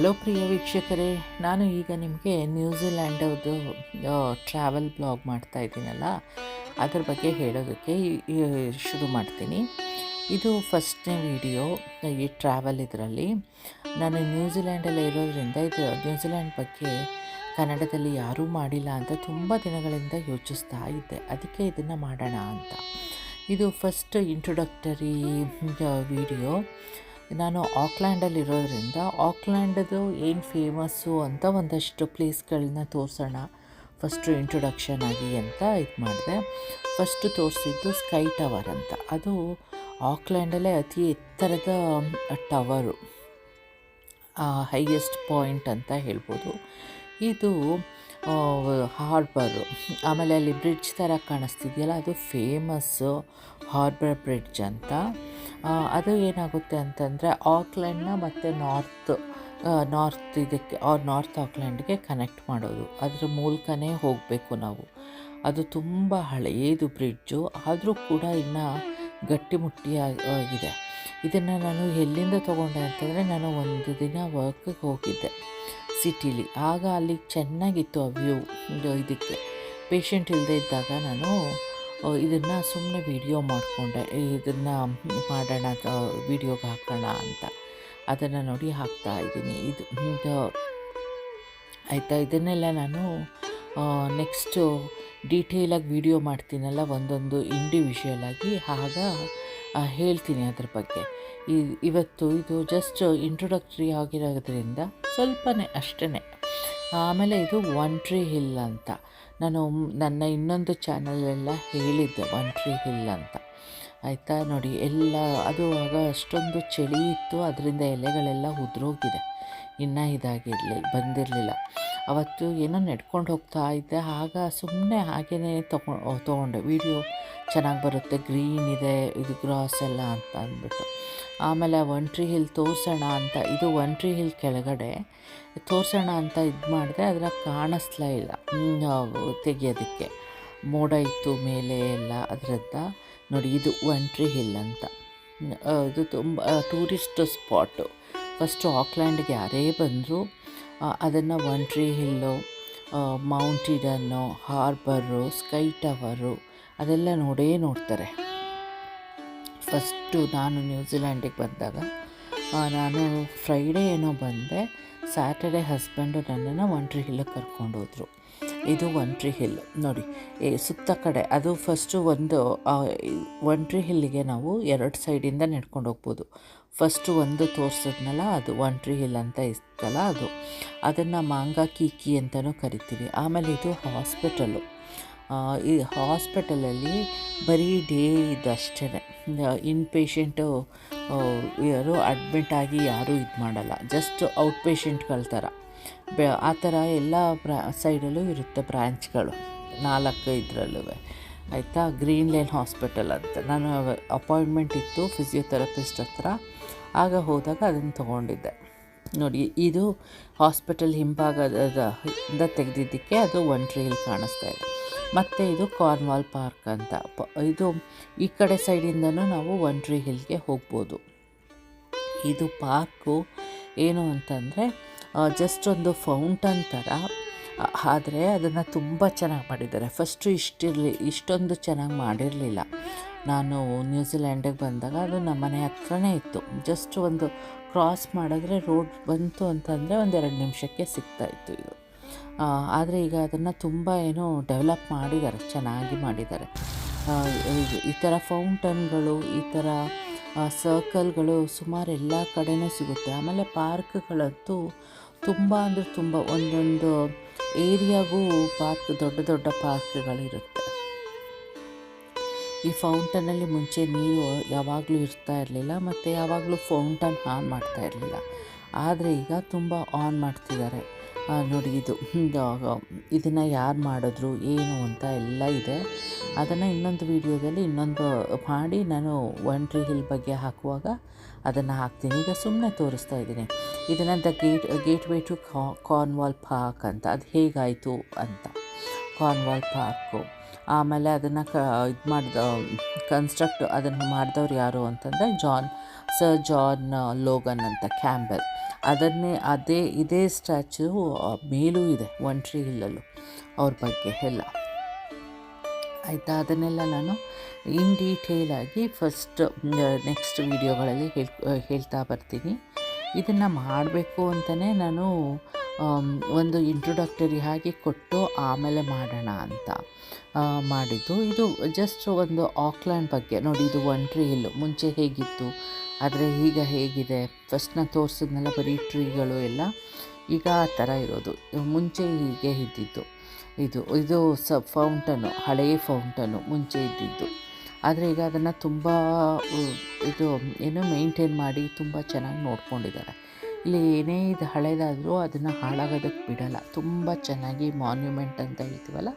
Hello ಪ್ರಿಯ ವೀಕ್ಷಕರೇ, ನಾನು ಈಗ ನಿಮಗೆ ನ್ಯೂಜಿಲ್ಯಾಂಡದ್ದು ಟ್ರಾವೆಲ್ ಬ್ಲಾಗ್ ಮಾಡ್ತಾ ಇದ್ದೀನಲ್ಲ, ಅದ್ರ ಬಗ್ಗೆ ಹೇಳೋದಕ್ಕೆ ಶುರು ಮಾಡ್ತೀನಿ. ಇದು ಫಸ್ಟ್ನೇ ವಿಡಿಯೋ ಈ ಟ್ರಾವೆಲ್ ಇದರಲ್ಲಿ. ನಾನು ನ್ಯೂಜಿಲ್ಯಾಂಡಲ್ಲಿ ಇರೋದ್ರಿಂದ ಇದು ನ್ಯೂಜಿಲ್ಯಾಂಡ್ ಬಗ್ಗೆ ಕನ್ನಡದಲ್ಲಿ ಯಾರೂ ಮಾಡಿಲ್ಲ ಅಂತ ತುಂಬ ದಿನಗಳಿಂದ ಯೋಚಿಸ್ತಾ ಇದ್ದೆ. ಅದಕ್ಕೆ ಇದನ್ನು ಮಾಡೋಣ ಅಂತ. ಇದು ಫಸ್ಟ್ ಇಂಟ್ರೊಡಕ್ಟರಿ ವಿಡಿಯೋ. ನಾನು ಆಕ್ಲ್ಯಾಂಡಲ್ಲಿ ಇರೋದ್ರಿಂದ ಆಕ್ಲ್ಯಾಂಡದು ಏನು ಫೇಮಸ್ಸು ಅಂತ ಒಂದಷ್ಟು ಪ್ಲೇಸ್ಗಳನ್ನ ತೋರಿಸೋಣ. ಫಸ್ಟು ಇಂಟ್ರೊಡಕ್ಷನ್ ಆಗಿ ಅಂತ ಇದು ಮಾಡಿದೆ. ಫಸ್ಟು ತೋರಿಸಿದ್ದು ಸ್ಕೈ ಟವರ್ ಅಂತ. ಅದು ಆಕ್ಲ್ಯಾಂಡಲ್ಲೇ ಅತಿ ಎತ್ತರದ ಟವರು. ಹೈಯೆಸ್ಟ್ ಪಾಯಿಂಟ್ ಅಂತ ಹೇಳ್ಬೋದು. ಇದು ಹಾರ್ಬರು. ಆಮೇಲೆ ಅಲ್ಲಿ ಬ್ರಿಡ್ಜ್ ಥರ ಕಾಣಿಸ್ತಿದೆಯಲ್ಲ, ಅದು ಫೇಮಸ್ಸು ಹಾರ್ಬರ್ ಬ್ರಿಡ್ಜ್ ಅಂತ. ಅದು ಏನಾಗುತ್ತೆ ಅಂತಂದರೆ ಆಕ್ಲೆಂಡ್ನ ಮತ್ತು ನಾರ್ತ್ ನಾರ್ತ್ ಇದಕ್ಕೆ ನಾರ್ತ್ ಆಕ್ಲೆಂಡ್ಗೆ ಕನೆಕ್ಟ್ ಮಾಡೋದು. ಅದ್ರ ಮೂಲಕನೇ ಹೋಗಬೇಕು ನಾವು. ಅದು ತುಂಬ ಹಳೆಯದು ಬ್ರಿಡ್ಜು ಆದರೂ ಕೂಡ ಇನ್ನು ಗಟ್ಟಿಮುಟ್ಟಿಯಾಗಿದೆ ಇದನ್ನು ನಾನು ಎಲ್ಲಿಂದ ತೊಗೊಂಡೆ ಅಂತಂದರೆ ನಾನು ಒಂದು ದಿನ ವರ್ಕಿಗೆ ಹೋಗಿದ್ದೆ ಸಿಟಿಲಿ ಆಗ ಅಲ್ಲಿ ಚೆನ್ನಾಗಿತ್ತು ಆ ವ್ಯೂ ಇದಕ್ಕೆ. ಪೇಷಂಟ್ ಇಲ್ಲದೆ ಇದ್ದಾಗ ನಾನು ಇದನ್ನು ಸುಮ್ಮನೆ ವಿಡಿಯೋ ಮಾಡಿಕೊಂಡೆ. ಇದನ್ನು ಮಾಡೋಣ ವಿಡಿಯೋಗೆ ಹಾಕೋಣ ಅಂತ. ಅದನ್ನು ನೋಡಿ ಹಾಕ್ತಾ ಇದ್ದೀನಿ. ಇದು ಆಯಿತಾ? ಇದನ್ನೆಲ್ಲ ನಾನು ನೆಕ್ಸ್ಟು ಡೀಟೇಲಾಗಿ ವಿಡಿಯೋ ಮಾಡ್ತೀನಲ್ಲ, ಒಂದೊಂದು ಇಂಡಿವಿಜುವಲ್ ಆಗಿ ಆಗ ಹೇಳ್ತೀನಿ ಅದ್ರ ಬಗ್ಗೆ. ಇವತ್ತು ಇದು ಜಸ್ಟ್ ಇಂಟ್ರೊಡಕ್ಟ್ರಿ ಆಗಿರೋದ್ರಿಂದ ಸ್ವಲ್ಪನೇ ಅಷ್ಟೇ ಆಮೇಲೆ ಇದು ಒನ್ ಟ್ರೀ ಹಿಲ್ ಅಂತ. ನಾನು ನನ್ನ ಇನ್ನೊಂದು ಚಾನಲೆಲ್ಲ ಹೇಳಿದ್ದೆ ಒನ್ ಟ್ರೀ ಹಿಲ್ ಅಂತ. ಆಯಿತಾ? ನೋಡಿ, ಎಲ್ಲ, ಅದು ಆಗ ಅಷ್ಟೊಂದು ಚಳಿ ಇತ್ತು, ಅದರಿಂದ ಎಲೆಗಳೆಲ್ಲ ಉದುರೋಗಿದೆ. ಇನ್ನೂ ಇದಾಗಿರಲಿ, ಬಂದಿರಲಿಲ್ಲ. ಅವತ್ತು ಏನೋ ನಡ್ಕೊಂಡು ಹೋಗ್ತಾ ಇದ್ದೆ. ಆಗ ಸುಮ್ಮನೆ ಹಾಗೇ ತಗೊ ತೊಗೊಂಡೆ. ವಿಡಿಯೋ ಚೆನ್ನಾಗಿ ಬರುತ್ತೆ, ಗ್ರೀನ್ ಇದೆ, ಇದು ಗ್ರಾಸ್ ಎಲ್ಲ ಅಂತ ಅಂದ್ಬಿಟ್ಟು. ಆಮೇಲೆ ಒನ್ ಟ್ರೀ ಹಿಲ್ ತೋರಿಸೋಣ ಅಂತ, ಇದು ಒನ್ ಟ್ರೀ ಹಿಲ್ ಕೆಳಗಡೆ ತೋರಿಸೋಣ ಅಂತ ಇದು ಮಾಡಿದೆ. ಅದರ ಕಾಣಿಸ್ಲೇ ಇಲ್ಲ. ತೆಗಿಯೋದಕ್ಕೆ. ಮೋಡ ಇತ್ತು ಮೇಲೆ ಎಲ್ಲ ಅದರದ್ದ. ನೋಡಿ, ಇದು ಒನ್ ಟ್ರೀ ಹಿಲ್ ಅಂತ. ಇದು ತುಂಬ ಟೂರಿಸ್ಟ್ ಸ್ಪಾಟು. ಫಸ್ಟು ಆಕ್ಲ್ಯಾಂಡ್ಗೆ ಯಾರೇ ಬಂದರೂ ಅದನ್ನು One Tree Hill Mount Eden harbour, Sky Tower ಅದೆಲ್ಲ ನೋಡೇ ನೋಡ್ತಾರೆ. ಫಸ್ಟು ನಾನು ನ್ಯೂಜಿಲ್ಯಾಂಡಿಗೆ ಬಂದಾಗ ನಾನು ಫ್ರೈಡೇ ಏನೋ ಬಂದೆ, ಸ್ಯಾಟರ್ಡೆ ಹಸ್ಬೆಂಡು ನನ್ನನ್ನು ಒನ್ ಟ್ರೀ ಕರ್ಕೊಂಡು ಹೋದರು. ಇದು ಒನ್ ಟ್ರೀ ಹಿಲ್, ನೋಡಿ, ಏ, ಸುತ್ತ ಕಡೆ, ಅದು ಫಸ್ಟು ಒಂದು ಒನ್ ಟ್ರೀ ಹಿಲ್ಲಿಗೆ ನಾವು ಎರಡು ಸೈಡಿಂದ ನಡ್ಕೊಂಡು ಹೋಗ್ಬೋದು. ಫಸ್ಟು ಒಂದು ತೋರಿಸಿದ್ನಲ್ಲ, ಅದು ಒನ್ ಟ್ರೀ ಹಿಲ್ ಅಂತ ಇತ್ತಲ್ಲ ಅದು. ಅದನ್ನು ಮಾಂಗಾ ಕೀಕಿ ಅಂತಲೂ ಕರಿತೀವಿ. ಆಮೇಲೆ ಇದು ಹಾಸ್ಪಿಟಲು ಈ ಹಾಸ್ಪಿಟಲಲ್ಲಿ ಬರೀ ಡೇ ಇದಷ್ಟೇ ಇನ್ ಪೇಷಂಟು ಯಾರು ಅಡ್ಮಿಟ್ ಆಗಿ ಯಾರೂ ಇದು ಮಾಡಲ್ಲ. ಜಸ್ಟ್ ಔಟ್ ಪೇಷಂಟ್ಗಳ ಥರ ಆ ಥರ ಎಲ್ಲ ಬ್ರಾ ಸೈಡಲ್ಲೂ ಇರುತ್ತೆ ಬ್ರ್ಯಾಂಚ್ಗಳು ನಾಲ್ಕು ಇದರಲ್ಲೂ ಆಯಿತಾ? ಗ್ರೀನ್ ಲೈನ್ ಹಾಸ್ಪಿಟಲ್ ಅಂತ. ನಾನು ಅಪಾಯಿಂಟ್ಮೆಂಟ್ ಇತ್ತು ಫಿಸಿಯೋಥೆರಪಿಸ್ಟ್ ಹತ್ರ. ಆಗ ಹೋದಾಗ ಅದನ್ನು ತೊಗೊಂಡಿದ್ದೆ. ನೋಡಿ, ಇದು ಹಾಸ್ಪಿಟಲ್ ಹಿಂಭಾಗದಿಂದ ತೆಗೆದಿದ್ದಕ್ಕೆ ಅದು ಒನ್ ಟ್ರೀಲ್ ಕಾಣಿಸ್ತಾ ಇದೆ. ಮತ್ತು ಇದು ಕಾರ್ನ್ವಾಲ್ ಪಾರ್ಕ್ ಅಂತ. ಇದು ಈ ಕಡೆ ಸೈಡಿಂದನೂ ನಾವು ಒನ್ ಟ್ರೀ ಹಿಲ್ಗೆ ಹೋಗ್ಬೋದು. ಇದು ಪಾರ್ಕು ಏನು ಅಂತಂದರೆ ಜಸ್ಟ್ ಒಂದು ಫೌಂಟನ್ ಥರ ಆದರೆ ಅದನ್ನು ತುಂಬ ಚೆನ್ನಾಗಿ ಮಾಡಿದ್ದಾರೆ. ಫಸ್ಟು ಇಷ್ಟಿರಲಿ, ಇಷ್ಟೊಂದು ಚೆನ್ನಾಗಿ ಮಾಡಿರಲಿಲ್ಲ. ನಾನು ನ್ಯೂಜಿಲ್ಯಾಂಡಿಗೆ ಬಂದಾಗ ಅದು ನಮ್ಮ ಮನೆ ಹತ್ರನೇ ಇತ್ತು. ಜಸ್ಟ್ ಒಂದು ಕ್ರಾಸ್ ಮಾಡಿದ್ರೆ ರೋಡ್ ಬಂತು ಅಂತಂದರೆ ಒಂದೆರಡು ನಿಮಿಷಕ್ಕೆ ಸಿಗ್ತಾಯಿತ್ತು ಇದು. ಆದರೆ ಈಗ ಅದನ್ನು ತುಂಬ ಏನೋ ಡೆವಲಪ್ ಮಾಡಿದ್ದಾರೆ, ಚೆನ್ನಾಗಿ ಮಾಡಿದ್ದಾರೆ. ಈ ಥರ ಫೌಂಟನ್ಗಳು ಈ ಥರ ಸರ್ಕಲ್ಗಳು ಸುಮಾರು ಎಲ್ಲ ಕಡೆಯೂ ಸಿಗುತ್ತೆ. ಆಮೇಲೆ ಪಾರ್ಕ್ಗಳಂತೂ ತುಂಬ ಅಂದರೆ ತುಂಬ ಒಂದೊಂದು ಏರಿಯಾಗೂ ಪಾರ್ಕ್ ದೊಡ್ಡ ದೊಡ್ಡ ಪಾರ್ಕ್ಗಳಿರುತ್ತೆ ಈ ಫೌಂಟನಲ್ಲಿ ಮುಂಚೆ ನೀರು ಯಾವಾಗಲೂ ಇರ್ತಾ ಇರಲಿಲ್ಲ ಮತ್ತು ಯಾವಾಗಲೂ ಫೌಂಟನ್ ಆನ್ ಮಾಡ್ತಾ ಇರಲಿಲ್ಲ. ಆದರೆ ಈಗ ತುಂಬ ಆನ್ ಮಾಡ್ತಿದ್ದಾರೆ. ನೋಡಿ ಇದು. ಇದನ್ನು ಯಾರು ಮಾಡಿದ್ರು, ಏನು ಅಂತ ಎಲ್ಲ ಇದೆ. ಅದನ್ನು ಇನ್ನೊಂದು ವೀಡಿಯೋದಲ್ಲಿ ಇನ್ನೊಂದು ಮಾಡಿ ನಾನು ಒಂಟ್ರಿ ಟ್ರೀ ಹಿಲ್ ಬಗ್ಗೆ ಹಾಕುವಾಗ ಅದನ್ನು ಹಾಕ್ತೀನಿ. ಈಗ ಸುಮ್ಮನೆ ತೋರಿಸ್ತಾ ಇದ್ದೀನಿ. ಇದನ್ನು the gate gateway to Cornwall Park ಅಂತ. ಅದು ಹೇಗಾಯಿತು ಅಂತ. ಕಾರ್ನ್ವಾಲ್ ಪಾರ್ಕು ಆಮೇಲೆ ಅದನ್ನು ಕ ಇದು ಮಾಡಿದ ಕನ್ಸ್ಟ್ರಕ್ಟ್ ಅದನ್ನು ಮಾಡಿದವ್ರು ಯಾರು ಅಂತಂದರೆ ಜಾನ್ ಸರ್ ಜಾನ್ ಲೋಗನ್ ಅಂತ ಕ್ಯಾಂಬೆಲ್ ಅದನ್ನೇ ಅದೇ, ಇದೇ ಸ್ಟ್ಯಾಚು ಮೇಲೂ ಇದೆ ಒನ್ ಟ್ರೀ ಹಿಲ್ಲಲ್ಲೂ ಅವ್ರ ಬಗ್ಗೆ ಎಲ್ಲ. ಆಯಿತಾ? ಅದನ್ನೆಲ್ಲ ನಾನು ಇನ್ ಡೀಟೇಲಾಗಿ ಫಸ್ಟ್ ನೆಕ್ಸ್ಟ್ ವೀಡಿಯೋಗಳಲ್ಲಿ ಹೇಳ್ ಹೇಳ್ತಾ ಬರ್ತೀನಿ. ಇದನ್ನು ಮಾಡಬೇಕು ಅಂತಲೇ ನಾನು ಒಂದು ಇಂಟ್ರೊಡಕ್ಟರಿ ಹಾಗೆ ಕೊಟ್ಟು ಆಮೇಲೆ ಮಾಡೋಣ ಅಂತ ಮಾಡಿದ್ದು. ಇದು ಜಸ್ಟ್ ಒಂದು ಆಕ್ಲ್ಯಾಂಡ್ ಬಗ್ಗೆ. ನೋಡಿ, ಇದು ಒನ್ ಟ್ರೀ ಹಿಲ್ಲು ಮುಂಚೆ ಹೇಗಿತ್ತು, ಆದರೆ ಈಗ ಹೇಗಿದೆ? ಫಸ್ಟ್ನ ತೋರಿಸಿದ್ನೆಲ್ಲ ಬರೀ ಟ್ರೀಗಳು ಎಲ್ಲ. ಈಗ ಆ ಥರ ಇರೋದು. ಮುಂಚೆ ಹೀಗೆ ಇದ್ದಿದ್ದು. ಇದು ಇದು ಸ ಫೌಂಟನು ಹಳೆಯ ಫೌಂಟನು ಮುಂಚೆ ಇದ್ದಿದ್ದು. ಆದರೆ ಈಗ ಅದನ್ನು ತುಂಬ, ಇದು, ಏನು ಮೇಂಟೈನ್ ಮಾಡಿ ತುಂಬ ಚೆನ್ನಾಗಿ ನೋಡ್ಕೊಂಡಿದ್ದಾರೆ. ಇಲ್ಲಿ ಏನೇ ಇದು ಹಳೆದಾದರೂ ಅದನ್ನು ಹಾಳಾಗೋದಕ್ಕೆ ಬಿಡೋಲ್ಲ. ತುಂಬ ಚೆನ್ನಾಗಿ ಮಾನ್ಯುಮೆಂಟ್ ಅಂತ ಹೇಳ್ತೀವಲ್ಲ?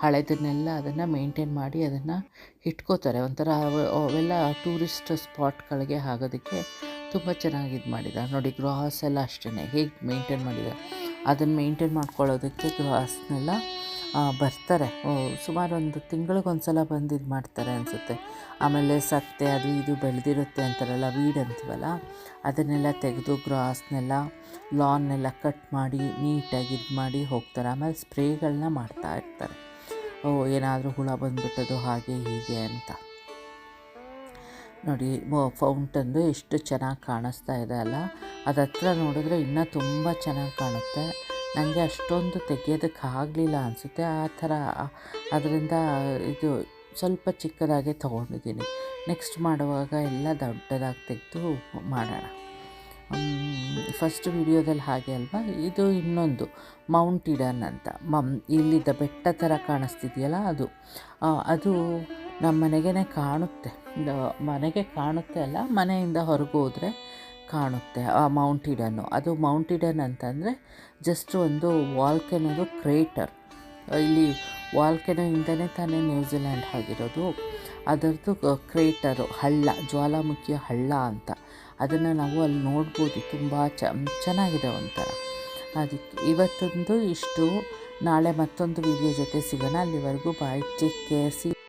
ಹಳೆದನ್ನೆಲ್ಲ ಅದನ್ನು ಮೇಂಟೈನ್ ಮಾಡಿ ಅದನ್ನು ಇಟ್ಕೋತಾರೆ. ಒಂಥರ ಅವ- ಅವೆಲ್ಲ ಟೂರಿಸ್ಟ್ ಸ್ಪಾಟ್ಗಳಿಗೆ ಆಗೋದಕ್ಕೆ ತುಂಬ ಚೆನ್ನಾಗಿ ಇದು ಮಾಡಿದ್ದಾರೆ ನೋಡಿ ಗ್ರಾಸ್ ಎಲ್ಲ ಅಷ್ಟೇ ಹೇಗೆ ಮೇಂಟೈನ್ ಮಾಡಿದ್ದಾರೆ ಅದನ್ನು ಮೇಂಟೈನ್ ಮಾಡ್ಕೊಳ್ಳೋದಕ್ಕೆ ಗ್ರಾಸ್ನೆಲ್ಲ ಬರ್ತಾರೆ. ಸುಮಾರು ಒಂದು ತಿಂಗಳಿಗೊಂದು ಸಲ ಬಂದು ಇದು ಮಾಡ್ತಾರೆ ಅನಿಸುತ್ತೆ. ಆಮೇಲೆ ಸತ್ತೆ ಅದು ಇದು ಬೆಳೆದಿರುತ್ತೆ ಅಂತಾರಲ್ಲ, ವೀಡ್ ಅಂತೀವಲ್ಲ, ಅದನ್ನೆಲ್ಲ ತೆಗೆದು ಗ್ರಾಸ್ನೆಲ್ಲ, ಲಾನ್ನೆಲ್ಲ ಕಟ್ ಮಾಡಿ, ನೀಟಾಗಿ ಇದು ಮಾಡಿ ಹೋಗ್ತಾರೆ. ಆಮೇಲೆ ಸ್ಪ್ರೇಗಳನ್ನ ಮಾಡ್ತಾ ಇರ್ತಾರೆ. ಓ, ಏನಾದರೂ ಹುಳ ಬಂದುಬಿಟ್ಟದು ಹಾಗೆ ಹೀಗೆ ಅಂತ. ನೋಡಿ ಫೌಂಟನ್ದು ಎಷ್ಟು ಚೆನ್ನಾಗಿ ಕಾಣಿಸ್ತಾ ಇದೆ ಅಲ್ಲ. ಅದತ್ರ ನೋಡಿದ್ರೆ ಇನ್ನೂ ತುಂಬ ಚೆನ್ನಾಗಿ ಕಾಣುತ್ತೆ. ನನಗೆ ಅಷ್ಟೊಂದು ತೆಗೆಯೋದಕ್ಕೆ ಆಗಲಿಲ್ಲ ಅನಿಸುತ್ತೆ. ಆ ಥರ, ಅದರಿಂದ ಇದು ಸ್ವಲ್ಪ ಚಿಕ್ಕದಾಗೆ ತೊಗೊಂಡಿದ್ದೀನಿ. ನೆಕ್ಸ್ಟ್ ಮಾಡುವಾಗ ಎಲ್ಲ ದೊಡ್ಡದಾಗಿ ತೆಗೆದು ಮಾಡೋಣ. ಫಸ್ಟ್ ವಿಡಿಯೋದಲ್ಲಿ ಹಾಗೆ ಅಲ್ವಾ? ಇದು ಇನ್ನೊಂದು ಮೌಂಟ್ ಇಡನ್ ಅಂತ. ಮಮ್, ಇಲ್ಲಿದ್ದ ಬೆಟ್ಟ ಥರ ಕಾಣಿಸ್ತಿದೆಯಲ್ಲ ಅದು. ಅದು ನಮ್ಮ ಮನೆಗೇ ಕಾಣುತ್ತೆ ಮನೆಗೆ ಕಾಣುತ್ತೆ ಅಲ್ಲ, ಮನೆಯಿಂದ ಹೊರಗೆ ಹೋದರೆ ಕಾಣುತ್ತೆ, ಆ ಮೌಂಟಿಡನ್ನು ಅದು ಮೌಂಟಿಡನ್ ಅಂತಂದರೆ ಜಸ್ಟ್ ಒಂದು ವಾಲ್ಕೆನೋದು ಕ್ರೇಟರ್ ಇಲ್ಲಿ ವಾಲ್ಕೆನೋಯಿಂದನೇ ತಾನೇ ನ್ಯೂಜಿಲ್ಯಾಂಡ್ ಆಗಿರೋದು. ಅದರದ್ದು ಕ್ರೇಟರು ಹಳ್ಳ, ಜ್ವಾಲಾಮುಖಿಯ ಹಳ್ಳ ಅಂತ. ಅದನ್ನು ನಾವು ಅಲ್ಲಿ ನೋಡ್ಬೋದು, ತುಂಬ ಚ ಚೆನ್ನಾಗಿದೆ ಒಂಥರ. ಅದಕ್ಕೆ ಇವತ್ತೊಂದು ಇಷ್ಟು. ನಾಳೆ ಮತ್ತೊಂದು ವಿಡಿಯೋ ಜೊತೆ ಸಿಗೋಣ. ಅಲ್ಲಿವರೆಗೂ ಬಾಯ್ ಟೇಕ್ ಕೇರ್ ಸಿ